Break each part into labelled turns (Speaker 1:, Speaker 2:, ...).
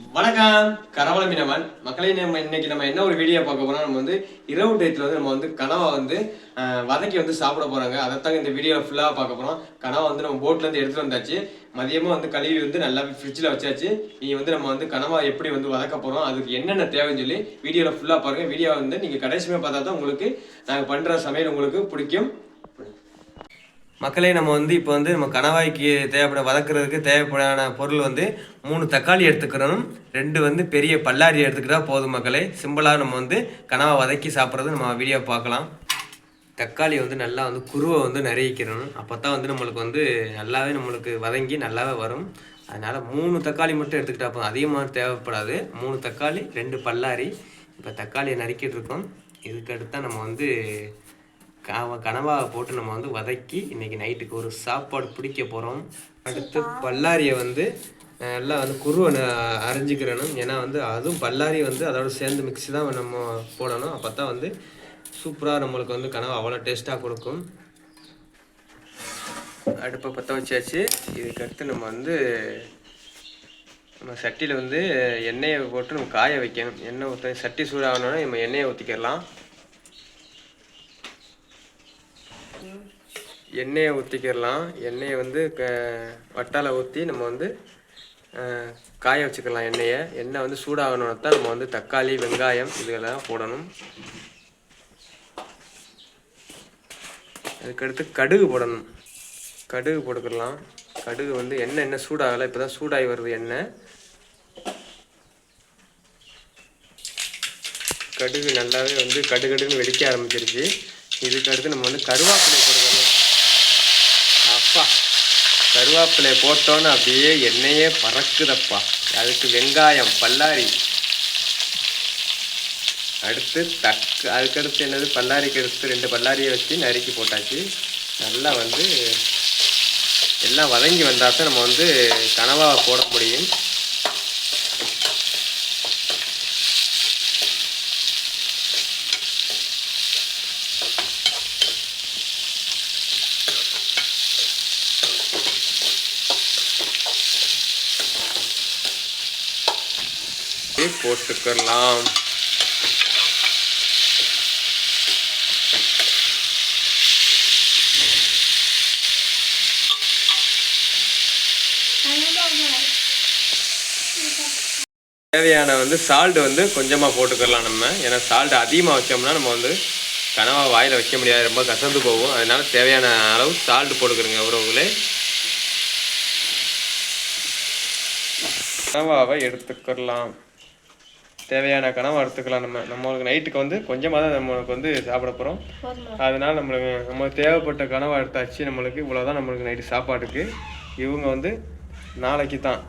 Speaker 1: வணக்கம். கரவள மீனவன் மக்களே நம்ம இன்னைக்கு நம்ம என்ன ஒரு வீடியோ பார்க்க போறோம் நம்ம வந்து இரவு டயத்துல வந்து நம்ம வந்து கனவை வந்து வதக்கி வந்து சாப்பிட போறாங்க. அதைத்தாங்க இந்த வீடியோல ஃபுல்லா பார்க்க போறோம். கனவை வந்து நம்ம போட்ல இருந்து எடுத்துட்டு வந்தாச்சு. மதியமாக வந்து கழுவி வந்து நல்லா ஃப்ரிட்ஜில் வச்சாச்சு. நீ வந்து நம்ம வந்து கனவா எப்படி வந்து வதக்க போறோம் அதுக்கு என்னென்ன தேவைன்னு சொல்லி வீடியோல ஃபுல்லா பாருங்க. வீடியோ வந்து நீங்க கடைசியுமே பார்த்தா தான் உங்களுக்கு நாங்க பண்ற சமையல் உங்களுக்கு பிடிக்கும். மக்களே நம்ம வந்து இப்போ வந்து நம்ம கணவாய்க்கு தேவைப்பட வதக்குறதுக்கு தேவைப்படான பொருள் வந்து மூணு தக்காளி எடுத்துக்கிறோம். ரெண்டு வந்து பெரிய பல்லாரி எடுத்துக்கிட்டா போதும் மக்களே. சிம்பிளாக நம்ம வந்து கனவா வதக்கி சாப்பிட்றது நம்ம வீடியோ பார்க்கலாம். தக்காளி வந்து நல்லா வந்து குருவை வந்து நிறையிக்கிறணும் அப்போ தான் வந்து நம்மளுக்கு வந்து நல்லாவே நம்மளுக்கு வதங்கி நல்லாவே வரும். அதனால் மூணு தக்காளி மட்டும் எடுத்துக்கிட்டா போதும். அதிகமாக தேவைப்படாது. மூணு தக்காளி ரெண்டு பல்லாரி. இப்போ தக்காளியை நறுக்கிட்டு இருக்கோம். இதுக்கு தான் நம்ம வந்து காவ கனவாவை போட்டு நம்ம வந்து வதக்கி இன்னைக்கு நைட்டுக்கு ஒரு சாப்பாடு பிடிக்க போகிறோம் அடுத்து பல்லாரியை வந்து எல்லாம் வந்து குருவை அரிஞ்சிக்கிறணும். ஏன்னா வந்து அதுவும் பல்லாரி வந்து அதோட சேர்ந்து மிக்ஸி தான் நம்ம போடணும். அப்போ தான் வந்து சூப்பராக நம்மளுக்கு வந்து கனவா அவ்வளோ டேஸ்ட்டாக கொடுக்கும். அடுப்பை பற்ற வச்சாச்சு. இதுக்கு அடுத்து நம்ம வந்து நம்ம சட்டியில் வந்து எண்ணெயை போட்டு நம்ம காய வைக்கணும். எண்ணெய் ஊற்ற சட்டி சூடாகணுன்னா நம்ம எண்ணெயை ஊற்றிக்கிடலாம் எண்ணெயை ஊற்றிக்கிடலாம் எண்ணெயை வந்து க வட்டால ஊற்றி நம்ம வந்து காய வச்சுக்கலாம் எண்ணெயை. எண்ணெய் வந்து சூடாகணும்னா தான் நம்ம வந்து தக்காளி வெங்காயம் இதுகளெல்லாம் போடணும். அதுக்கடுத்து கடுகு போடணும். கடுகு போட்டுக்கலாம் கடுகு வந்து எண்ணெய் என்ன சூடாகலை. இப்போ தான் சூடாகி வருது எண்ணெய். கடுகு நல்லாவே வந்து கடுகடுன்னு வெடிக்க ஆரம்பிச்சிருச்சு. இதுக்கு அடுத்து நம்ம வந்து கருவேப்பிலை போட்டுக்கணும் அப்பா கருவேப்பிலை போட்டோன்னு அப்படியே எண்ணெயே பறக்குதப்பா. அதுக்கு வெங்காயம் பல்லாரி. அடுத்து தக்கு அதுக்கடுத்து என்னது? பல்லாரிக்கு அடுத்து ரெண்டு பல்லாரியை வச்சு நறுக்கி போட்டாச்சு. நல்லா வந்து எல்லாம் வதங்கி வந்தால் தான் நம்ம வந்து கனவாக போட முடியும் இப்படி போட்டுக்கலாம் தேவையான வந்து சால்ட் வந்து கொஞ்சமாக போட்டுக்கலாம் நம்ம. ஏன்னா சால்ட் அதிகமாக வச்சோம்னா நம்ம வந்து கனவா வாயில் வைக்க முடியாது. ரொம்ப கசந்து போகும். அதனால தேவையான அளவு சால்ட் போட்டுக்கிறோங்க உறவுகளே. கனவாவை எடுத்துக்கலாம் தேவையான கனவா எடுத்துக்கலாம் நம்ம. நம்மளுக்கு நைட்டுக்கு வந்து கொஞ்சமாக தான் நம்மளுக்கு வந்து சாப்பிட போகிறோம் அதனால நம்மளுக்கு நம்மளுக்கு தேவைப்பட்ட கனவா எடுத்தாச்சு நம்மளுக்கு. இவ்வளோதான் நம்மளுக்கு நைட்டு சாப்பாட்டுக்கு. இவங்க வந்து நாளைக்கு தான்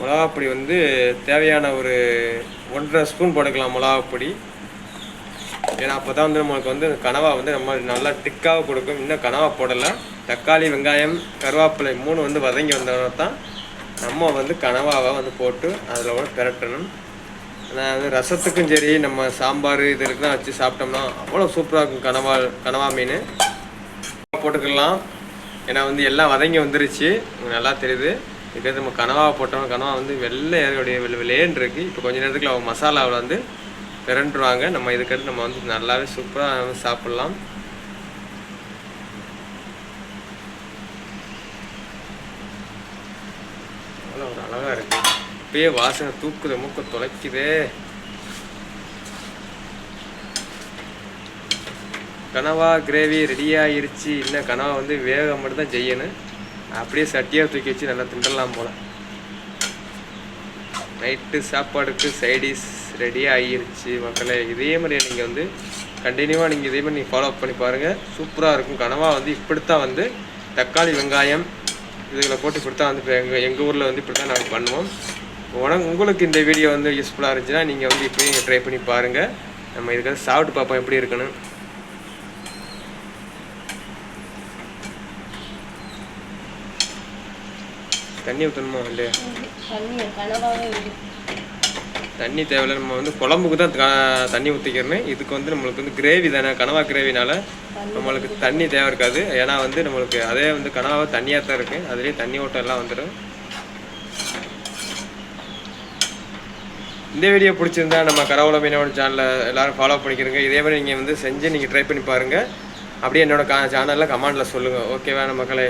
Speaker 1: மிளகாப்பொடி வந்து தேவையான ஒரு ஒன்றரை ஸ்பூன் போட்டுக்கலாம் மிளகாப்பொடி. ஏன்னா அப்போ தான் வந்து நம்மளுக்கு வந்து கனவா வந்து நம்ம நல்லா திக்காக கொடுக்கும். இன்னும் கனவா போடலை. தக்காளி வெங்காயம் கருவேப்பிலை மூணு வந்து வதங்கி வந்தோன்னா தான் நம்ம வந்து கனவாவை வந்து போட்டு அதில் கூட பிரட்டணும். நான் வந்து ரசத்துக்கும் சரி நம்ம சாம்பார் இதுக்கெல்லாம் வச்சு சாப்பிட்டோம்னா அவ்வளோ சூப்பராக இருக்கும் கனவா கனவா மீன். போட்டுக்கலாம். ஏன்னா வந்து எல்லாம் வதங்கி வந்துருச்சு. நல்லா தெரியுது. இதுக்கு நம்ம கனவாக போட்டோம் கனவா வந்து வெள்ளை ஏறியுடைய வெள்ளை வெள்ளையேன்னு இப்போ கொஞ்ச நேரத்துக்கு அவங்க மசாலாவில் வந்து பிறண்டுருவாங்க நம்ம இதுக்கடுத்து நம்ம வந்து நல்லாவே சூப்பராக சாப்பிட்லாம். அவ்வளோ ஒரு அழகாக இருக்கு. இப்பயே வாசனை தூக்குது மூக்க தொலைக்குதே. கனவா கிரேவி ரெடி ஆயிருச்சு. இன்னும் கனவா வந்து வேக மட்டும் தான் செய்யணும். அப்படியே சட்டியாக தூக்கி வச்சு நல்லா திண்டலாம் போல. நைட்டு சாப்பாடுக்கு சைடிஸ் ரெடி ஆகிருச்சு மக்களே. இதே மாதிரி நீங்கள் வந்து கண்டினியூவாக நீங்கள் இதே மாதிரி நீங்கள் ஃபாலோ பண்ணி பாருங்கள் சூப்பராக இருக்கும். கனவா வந்து இப்படித்தான் வந்து தக்காளி வெங்காயம் இதுகளை போட்டு கொடுத்தா வந்து இப்போ எங்கள் எங்கள் ஊரில் வந்து இப்படி தான் நாங்கள் பண்ணுவோம். உனக்கு உங்களுக்கு இந்த வீடியோ வந்து யூஸ்ஃபுல்லாக இருந்துச்சுன்னா நீங்கள் வந்து இப்போயும் ட்ரை பண்ணி பாருங்கள் நம்ம இதுக்காக சாப்பிட்டு பார்ப்போம் எப்படி இருக்குன்னு. தண்ணி ஊற்றணுமா இல்லையா?
Speaker 2: தண்ணி
Speaker 1: தேவையில்ல. நம்ம வந்து குழம்புக்கு தான் தண்ணி ஊற்றிக்கிறேன் இதுக்கு வந்து நம்மளுக்கு வந்து கிரேவி தானே கனவா கிரேவினால நம்மளுக்கு தண்ணி தேவை இருக்காது. ஏன்னா வந்து நம்மளுக்கு அதே வந்து கனவாக தண்ணியாக தான் இருக்குது அதுலேயே தண்ணி ஓட்டம் எல்லாம் வந்துடும் இந்த வீடியோ பிடிச்சிருந்தா நம்ம கரவுல மீனவன் சேனலை எல்லோரும் ஃபாலோ பண்ணிக்கிறங்க. இதே மாதிரி நீங்கள் வந்து செஞ்சு நீங்கள் ட்ரை பண்ணி பாருங்கள் அப்படியே என்னோடய கா சேனலில் கமெண்டில் சொல்லுங்கள் ஓகேவா மக்களே?